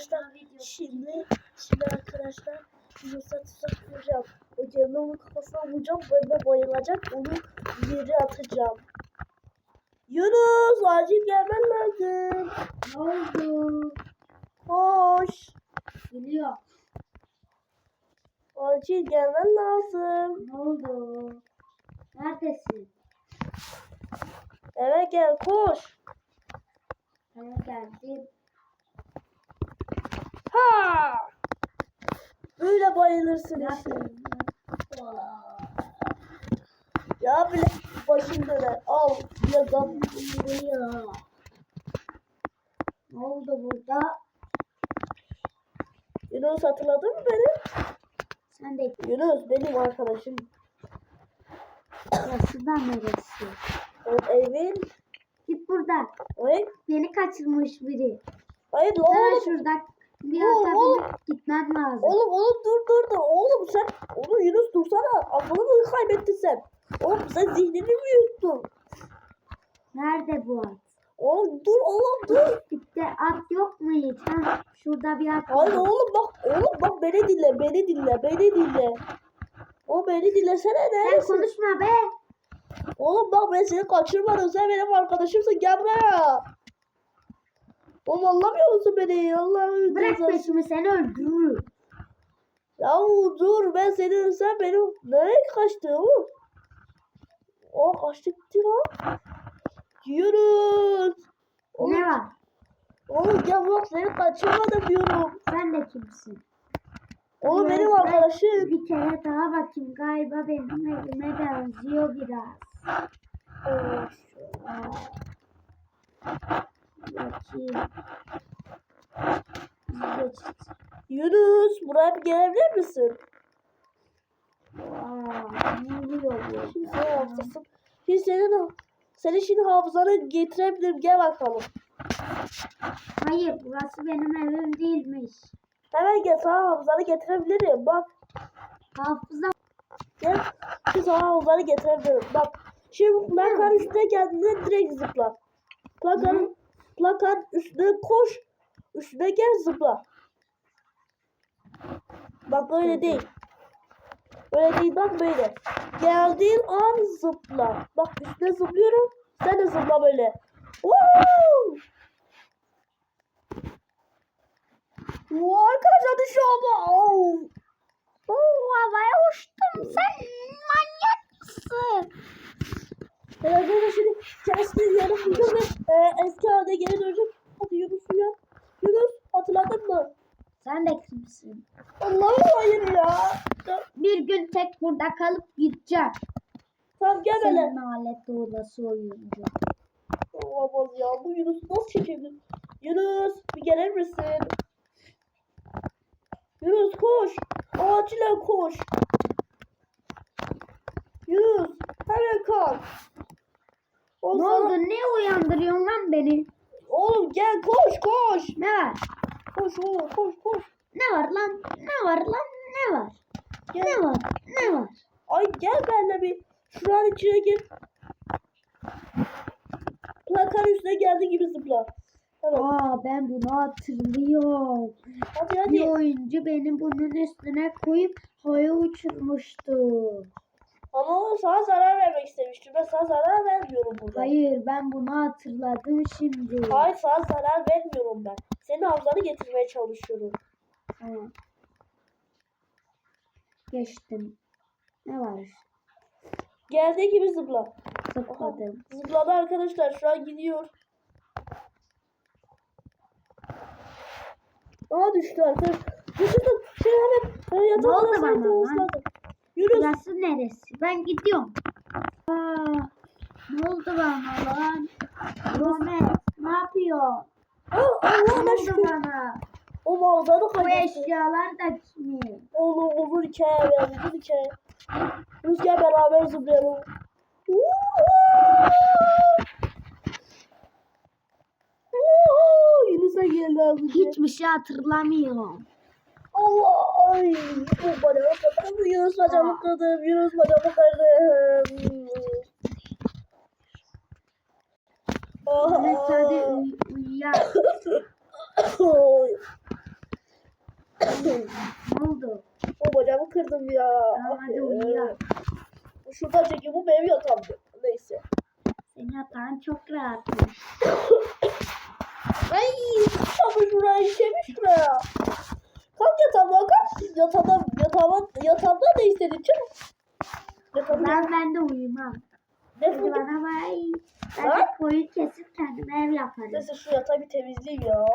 arkadaşlar şimdi şimdi arkadaşlar Yunus'a tuzak kuracağım. O gelini onun kafasına vuracağım böyle bayılacak onu yere atacağım. Yunus acil gelmen lazım. Ne oldu? Koş. Geliyor. Acil gelmen lazım. Ne oldu? Neredesin? Eve gel koş. Ben geldim. Ha! Böyle bayılırsın işte. Ya bile başım döner. Al. Yazam. Geliyor. Ne oldu burada? Yunus hatırladın mı beni? Sen de Yunus benim arkadaşım. burası da neresi? O evin. Git buradan. Hayır. Beni kaçırmış biri. Hayır lan Hemen oğlum. Bir Oğlum, oğlum. gitmen lazım. Oğlum oğlum dur dur dur. Oğlum sen. Oğlum Yunus dursana. Aklını mı kaybettin sen? Oğlum sen zihnini mi yuttun? Nerede bu at? Oğlum dur oğlum dur. Gitti at yok mu hiç? Ha, şurada bir at Hayır oğlum bak. Oğlum bak beni dinle. Beni dinle. Beni dinle. O beni dinlesene Sen neredesin? konuşma be. Oğlum bak ben seni kaçırmadım. Sen benim arkadaşımsın. Gel buraya. Oğlum anlamıyor musun beni? Allah'ım. Bırak cezası. peşimi seni öldürürüm. Ya dur ben seni sen benim nereye kaçtı oğlum? O kaçtı gitti lan. Yürü. Oğlum, Ne var? oğlum gel bak seni kaçırmadım diyorum. Sen de kimsin? Oğlum Biraz benim ben arkadaşım. Bir kere daha bakayım. Galiba benim evime benziyor biraz. Evet. Bakayım. Yunus buraya bir gelebilir misin? Aa, ne bu? Şimdi sen hafızasın. Şimdi senin, senin şimdi hafızanı getirebilirim. Gel bakalım. Hayır burası benim evim değilmiş. Hemen gel sana hafızanı getirebilirim. Bak Hafıza gel. Şimdi sana hafızanı getirebilirim. Bak. Şimdi plakanın üstüne geldiğinde direkt zıpla. Plakanın, plakanın üstüne koş. Üstüne gel zıpla. Bak öyle değil. Öyle değil bak böyle. Geldiğin an zıpla. Bak üstüne zıplıyorum. Sen de zıpla böyle. Woo! Oo, arkadaşlar. Oo. Oo, havaya uçtum. Sen manyak mısın? Ben arkadaşlar şimdi kendisini yarı bulacağım ve e, eski haline geri dönecek. Hadi Yunus uyan. Yunus hatırladın mı? Sen de kimsin? Allah'ım hayır ya. Ya, Bir gün tek burada kalıp gideceğim. Tamam gel hele. Senin alet olası oyuncu. Olamaz ya. Bu Yunus nasıl çekebilir? Yunus bir gelir misin? Yunus koş. Acilen koş. Yunus hemen kalk. O Ne oldu? Ne uyandırıyorsun lan beni? Oğlum gel koş koş. Ne var? Koş oğlum koş koş. Ne var lan? Ne var lan? Ne var? Gel. Ne var? Ne var? Ay gel benimle bir. Şuranın içine gir. Plakanın üstüne geldiği gibi zıpla. Tamam. Aa ben bunu hatırlıyorum. Hadi Bir hadi. oyuncu beni bunun üstüne koyup havaya uçurmuştu. Ama o sana zarar vermek istemiştim. Ben sana zarar vermiyorum burada. Hayır ben bunu hatırladım şimdi. Hayır sana zarar vermiyorum ben. Senin hafızanı getirmeye çalışıyorum. Geçtim. Ne var? Geldiği gibi zıpla. Aha, Zıpladım. zıpladı arkadaşlar. Şu an gidiyor. Aa düştü arkadaşlar. Düştü. Şey hemen Ne yatağa oldu odasına bana gitmemiz lan? lazım. Yürü. Burası neresi? Ben gidiyorum. Aa, ne oldu bana lan? Muhammed ne yapıyor? Ne Allah'ına şükür. bana? O mağazada Bu kaybetti. eşyalar da kimin? Oğlum uzun hikaye ya uzun hikaye. Rüzgar beraber zıplayalım. Yunus'a geldi önce. Hiçbir şey hatırlamıyorum. Allah ay bu bacağımı kırdım. Yunus bacağımı kırdım. Yunus bacağımı kırdım. Evet hadi Aa. uy- uyuyak. Oy. Ne oldu? O bacağımı kırdım ya. Tamam, hadi ee. uyu. Şuradan çekeyim bu benim yatağımdı. Neyse. Senin yatağın çok rahat. Ay sıçramış buraya işemiş buraya. Yatağımdan Ben de uyumam. fırdı? bana bay. Ben de koyun kesip kendime ev yaparım. Neyse şu yatağı bir temizleyeyim ya.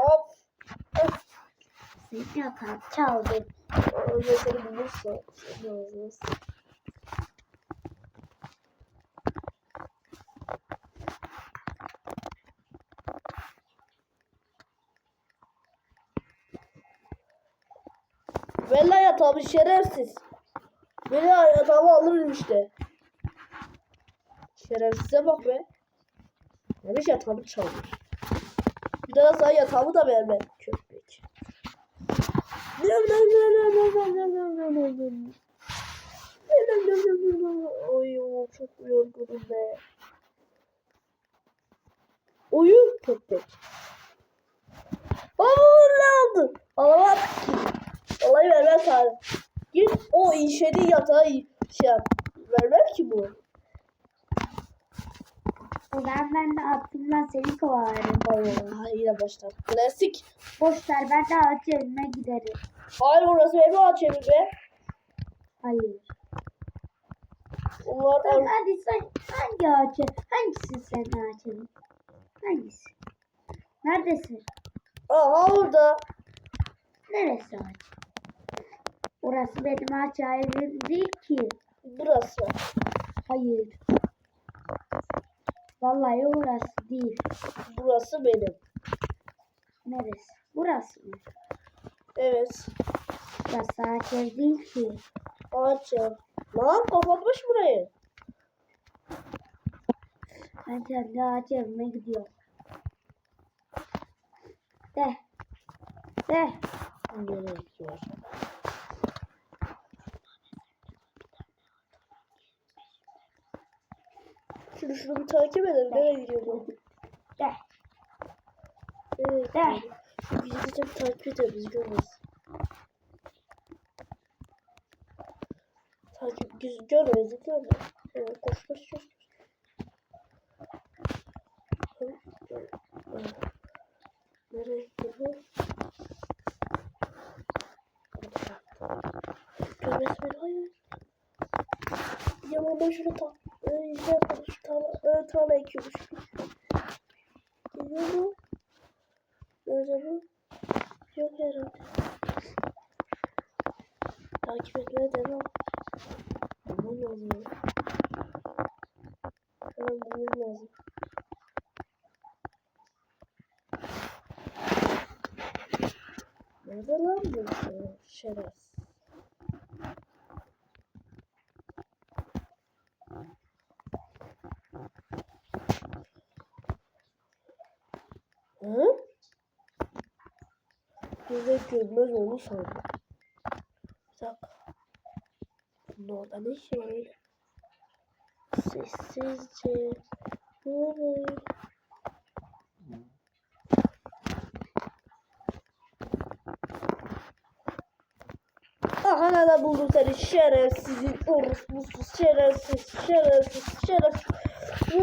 Senin yatağın çaldı. Öyle seni bulursa. Valla yatağımı şerefsiz. Beni yatağımı alırım işte. Şerefsize bak be. Demiş yatağımı çalmış. Bir daha sana yatağımı da verme. Köpek. Oy çok yorgunum be. Oyu köpek. Allah'ım. Alamam ki. Vallahi vermem sana. Git o işedi yatağı şey yap. Vermem ki bu. Ben ben de aklımdan seni kovalarım. Allah yine başlar. Klasik. Boş ver ben de ağaç evime giderim. Hayır orası benim ağaçım be. Hayır. Onlar Tamam hadi sen hangi ağaç ev? Hangisi senin ağaç evin? Hangisi? Neredesin? Aha orada. Neresi ağaç? Orası benim ağaç evim değil ki. Burası. Hayır. Vallahi orası değil. Burası benim. Neresi? Burası mı? Evet. Burası ağaç ev değil ki. Ağaçım. Lan kapatmış burayı. Ben kendi ağaç evime gidiyorum. De. De. Nereye gidiyor? Şimdi şunu bir takip edelim. Nereye gidiyor bu? De. Evet. De. Şu gizlice bir takip edelim. Biz görmeyiz. Takip göz görmeyiz. Görmeyiz. Evet, koş koş koş. Nereye gidiyor? Görmez beni hayır. Yaman boşuna tam. Ee, şu tarla, tarla ekiyormuş. Geliyor mu? Nerede bu? Yok herhalde. Takip etmeye devam. Bulmam lazım. Hemen bulmam lazım. Nerede lan bu e, Bize görmez onu sandım. Bunun orada ne işi var öyle? Sessizce. Oluyor? Aha nereden buldum seni şerefsizin orospusu şerefsiz şerefsiz şerefsiz.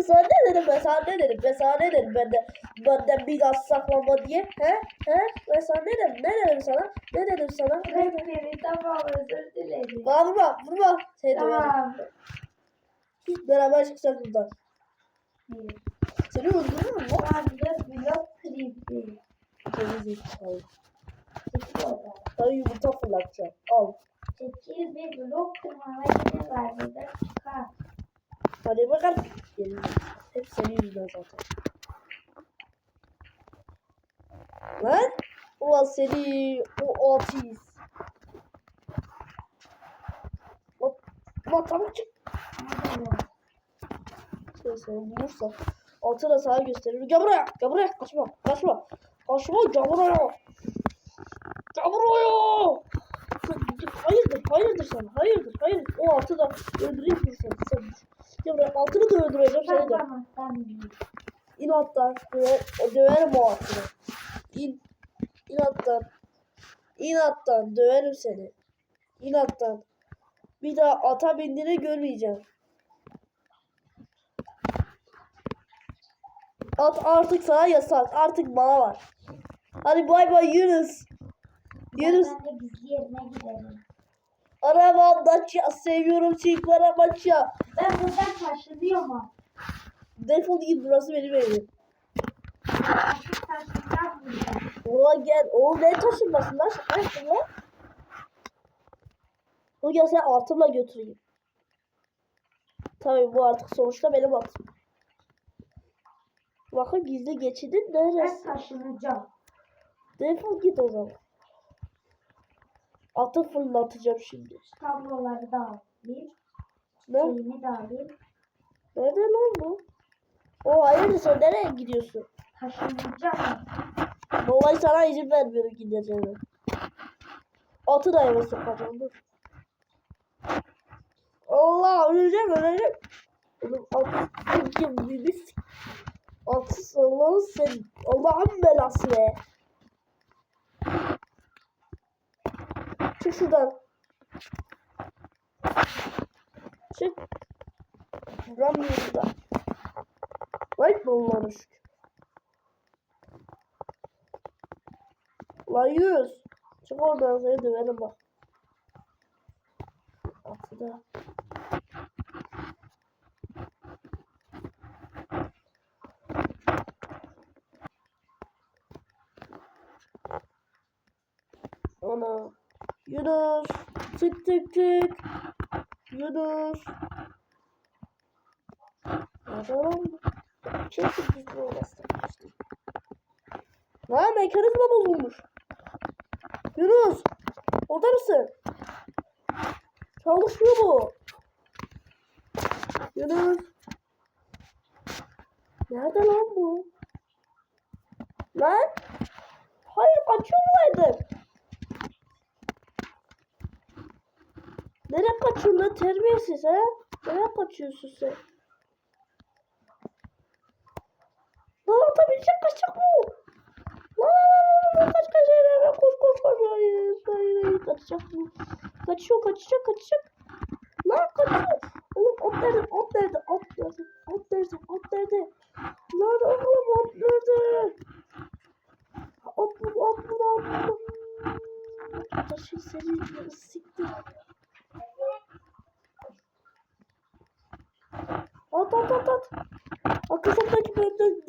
Sana ne dedim sana ne dedim sana ne dedim ben de benden biraz saklama diye. He? He? Sana ne dedim? Ne dedim sana? Ne dedim sana? Ne dedim? Tamam özür dilerim. Vurma vurma. Seni döverim Tamam. beraber çıkacağız buradan. Seni öldürürüm lan. Ben de blok krizi. Geri zekalı. Sana yumurta fırlatacağım. Al. Çekil bir blok kırmama yeri var burada çıkar. Hadi bakalım zekalı. hep senin yüzünden zaten Lan ulan seni o artist Hop Ulan tamam çık Şöyle seni bulursam altı da sana gösteririm. Gel buraya. Gel buraya. Kaçma. Kaçma. Kaçma. Gel buraya. Gel buraya. Hayırdır. Hayırdır sana. Hayırdır. Hayırdır. O altı da öldüreyim seni? Sen. Gel buraya. Altını da öldüreceğim seni de. Tamam tamam. İn alttan. O döverim o altını. İn. İn alttan. İnattan döverim seni. İnattan. Bir daha ata bindiğini görmeyeceğim. At artık sana yasak. Artık bana var. Hadi bay bay Yunus. Yunus. Ben de gizli yerine gidelim. Arabam Dacia. Seviyorum çiftler Dacia. Ben buradan taşınıyorum. Defol git burası benim evim. Ola gel. Oğlum ne taşınmasın lan? Şaka yaptın lan. O gel seni atımla götüreyim. Tabii bu artık sonuçta benim atım. Bakın gizli geçidin Ben neresi? taşınacağım. Defol git o zaman. Atı fırlatacağım şimdi. Kabloları da alayım. Ne? Şeyini de alayım. Nerede lan bu? O hayırdır sen nereye gidiyorsun? Taşınacağım. Vallahi sana izin vermiyorum gideceğine. Atı da eve sokacağım dur. Allah öleceğim öleceğim. Oğlum atı kim bir Atı sallan sen. Allah'ın belası be. Çık şuradan. Çık. Duramıyorum da. Vay şükür. Lan yüz. Çık oradan seni döverim bak. Atı da. Ana. Yunus. Tık tık tık. Yunus. Bu? Çekil gizli olasın. Lan mekanizma bozulmuş. Yunus. Orada mısın? Çalışmıyor bu. Yunus. Nerede lan bu? Lan. Hayır kaçıyor muydun? Nereye kaçıyorsun lan terbiyesiz ha? Nereye kaçıyorsun sen? Lan orada bir şey kaçacak bu. Lan lan lan kaç kaç hayır hayır koş koş koş hayır hayır hayır kaçacak bu. Kaçıyor kaçacak kaçacak. Lan kaçıyor. Oğlum ot nerede ot nerede ot nerede ot nerede ot nerede. Lan oğlum ot nerede? Ot bu ot bu ot bu. Taşı seni siktir.